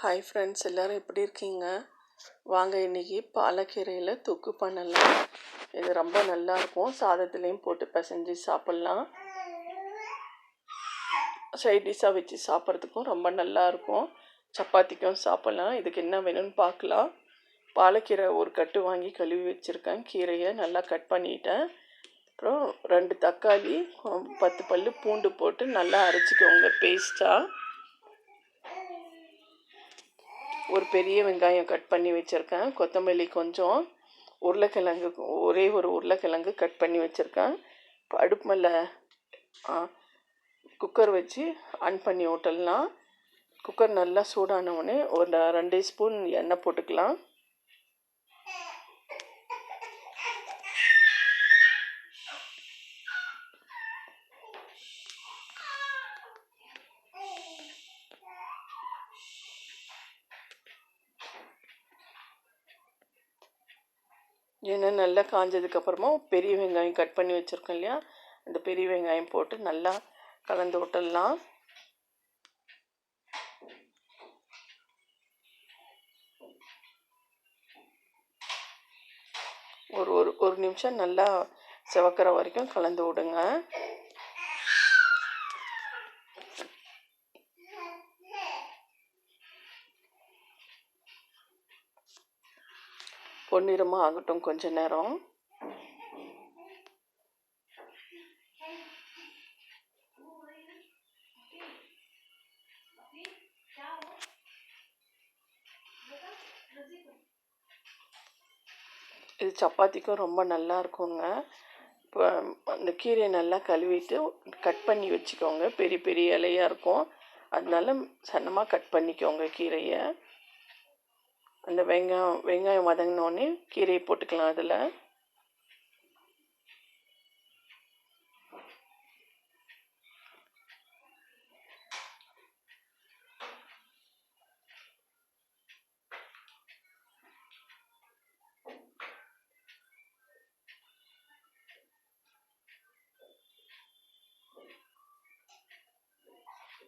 Hi friends எல்லோரும் எப்படி இருக்கீங்க? வாங்க இன்றைக்கி பாலக்கீரையில் தொக்கு பண்ணலாம். இது ரொம்ப நல்லாயிருக்கும் சாதத்துலேயும் போட்டு பிசைஞ்சு சாப்பிட்லாம். சைட் டிஷ்ஷாக வச்சு சாப்பிட்றதுக்கும் ரொம்ப நல்லாயிருக்கும் சப்பாத்திக்கும் சாப்பிட்லாம். இதுக்கு என்ன வேணும்னு பார்க்கலாம். பாலக்கீரை ஒரு கட்டு வாங்கி கழுவி வச்சுருக்கேன். கீரையை நல்லா கட் பண்ணிட்டேன். அப்புறம் ரெண்டு தக்காளி பத்து பல் பூண்டு போட்டு நல்லா அரைச்சிக்கோங்க பேஸ்ட்டாக ஒரு பெரிய வெங்காயம் கட் பண்ணி வச்சுருக்கேன். கொத்தமல்லி கொஞ்சம் உருளைக்கிழங்கு ஒரே ஒரு உருளைக்கிழங்கு கட் பண்ணி வச்சுருக்கேன். அடுப்பு மேலே குக்கர் வச்சு ஆன் பண்ணி விட்டலாம் குக்கர் நல்லா சூடான உடனே ஒரு ரெண்டு ஸ்பூன் எண்ணெய் போட்டுக்கலாம். ஏன்னா நல்லா காஞ்சதுக்கப்புறமா பெரிய வெங்காயம் கட் பண்ணி வச்சுருக்கோம் இல்லையா? அந்த பெரிய வெங்காயம் போட்டு நல்லா கலந்து விட்டுடலாம். ஒரு ஒரு ஒரு நிமிஷம் நல்லா செவக்கிற வரைக்கும் கலந்து விடுங்க. பொன்னிறமாக ஆகட்டும் கொஞ்ச நேரம். இது சப்பாத்திக்கும் ரொம்ப நல்லா இருக்குங்க. இப்போ அந்த கீரையை நல்லா கழுவிட்டு கட் பண்ணி வச்சுக்கோங்க. பெரிய பெரிய இலையாக இருக்கும். அதனால சன்னமாக கட் பண்ணிக்கோங்க கீரையை. அந்த வெங்காயம் வெங்காயம் வதங்கினோடனே கீரையை போட்டுக்கலாம் அதில்.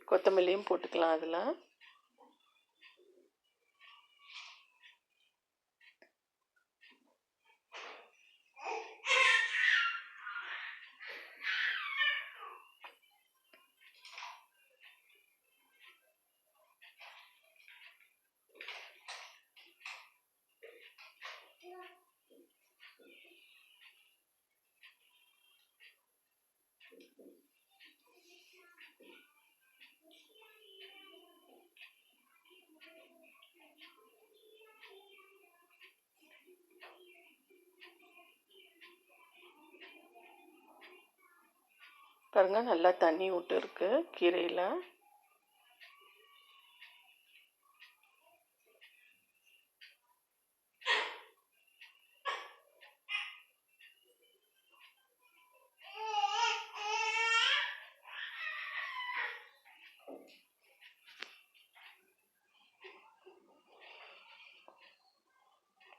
கொத்தமல்லியும் போட்டுக்கலாம் அதில். பாருங்கள் நல்லா தண்ணி விட்டு இருக்கு கீரையில்.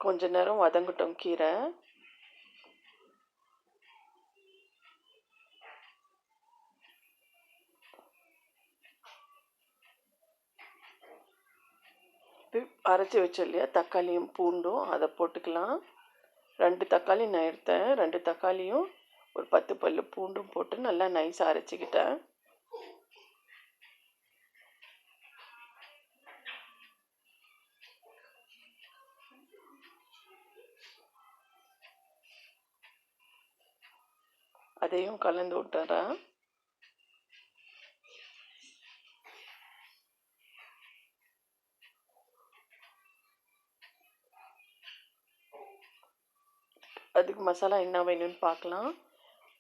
கொஞ்ச நேரம் வதங்கட்டும் கீரை. அரைச்சி வச்சோம் இல்லையா? தக்காளியும் பூண்டும் அதை போட்டுக்கலாம். ரெண்டு தக்காளி நான் எடுத்தேன். ரெண்டு தக்காளியும் ஒரு பத்து பல் பூண்டும் போட்டு நல்லா நைஸாக அரைச்சிக்கிட்டேன். அதையும் கலந்து விட்டுறேன். அதுக்கு மசாலா என்ன வேணும்னு பார்க்கலாம்.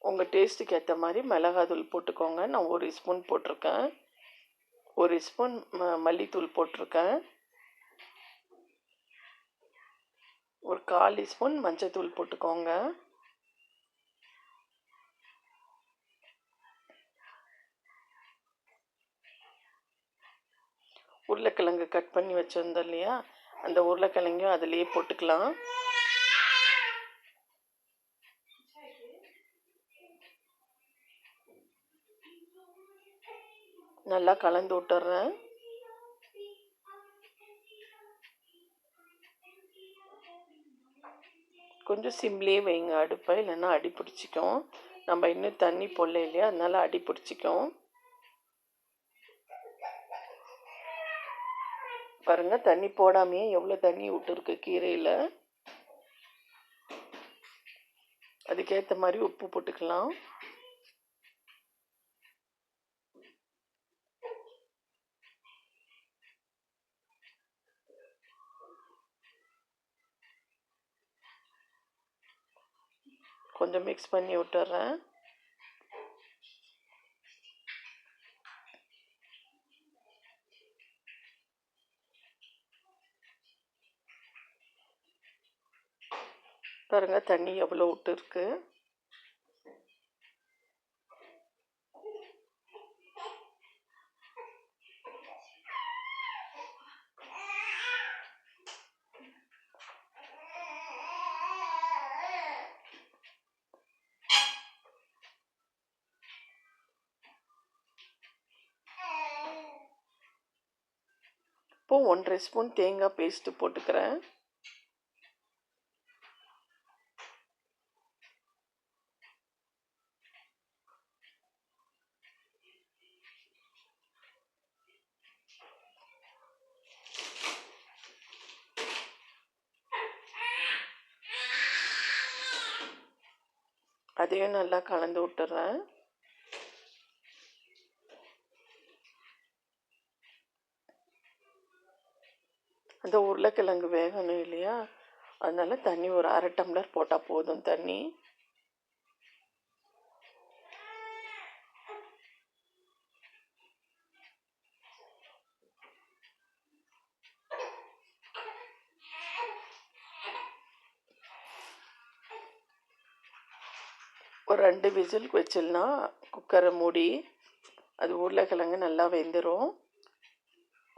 உங்கள் டேஸ்ட்டுக்கு ஏற்ற மாதிரி மிளகாத்தூள் போட்டுக்கோங்க. நான் ஒரு ஸ்பூன் போட்டிருக்கேன். ஒரு ஸ்பூன் ம மல்லித்தூள் போட்டிருக்கேன். ஒரு கால் ஸ்பூன் மஞ்சத்தூள் போட்டுக்கோங்க. உருளைக்கிழங்கு கட் பண்ணி வச்சுருந்தோம் இல்லையா? அந்த உருளைக்கிழங்கையும் அதுலேயே போட்டுக்கலாம். நல்லா கலந்து விட்டுறேன். கொஞ்சம் சிம்லேயே வைங்க அடுப்பை இல்லைன்னா அடி பிடிச்சிக்கும். நம்ம இன்னும் தண்ணி பொல்ல இல்லையா? அதனால் அடி பிடிச்சிக்கும். பாருங்க தண்ணி போடாமையே எவ்வளோ தண்ணி விட்டுருக்கு கீரையில். அதுக்கேற்ற மாதிரி உப்பு போட்டுக்கலாம். கொஞ்சம் மிக்ஸ் பண்ணி விட்டுறேன். பாருங்கள் தண்ணி எவ்வளோ விட்டுருக்கு இப்போ ஒன்றரை ஸ்பூன் தேங்காய் பேஸ்ட்டு போட்டுக்கிறேன். அதையும் நல்லா கலந்து விட்டுறேன். அந்த உருளைக்கிழங்கு வேகணும் இல்லையா? அதனால தண்ணி ஒரு அரை டம்ளர் போட்டால் போதும் தண்ணி. ஒரு ரெண்டு விசில் வச்சிடனா குக்கரை மூடி அது உருளைக்கிழங்கு நல்லா வெந்துடும்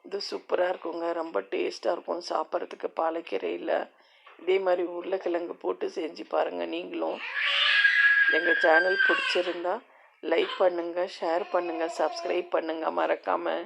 இது சூப்பராக இருக்குங்க. ரொம்ப டேஸ்ட்டாக இருக்கும் சாப்பிட்றதுக்கு. பாலைக்கீரையில் இதே மாதிரி உருளைக்கிழங்கு போட்டு செஞ்சு பாருங்கள் நீங்களும். எங்கள் சேனல் பிடிச்சிருந்தா லைக் பண்ணுங்கள் ஷேர் பண்ணுங்கள் சப்ஸ்கிரைப் பண்ணுங்கள் மறக்காமல்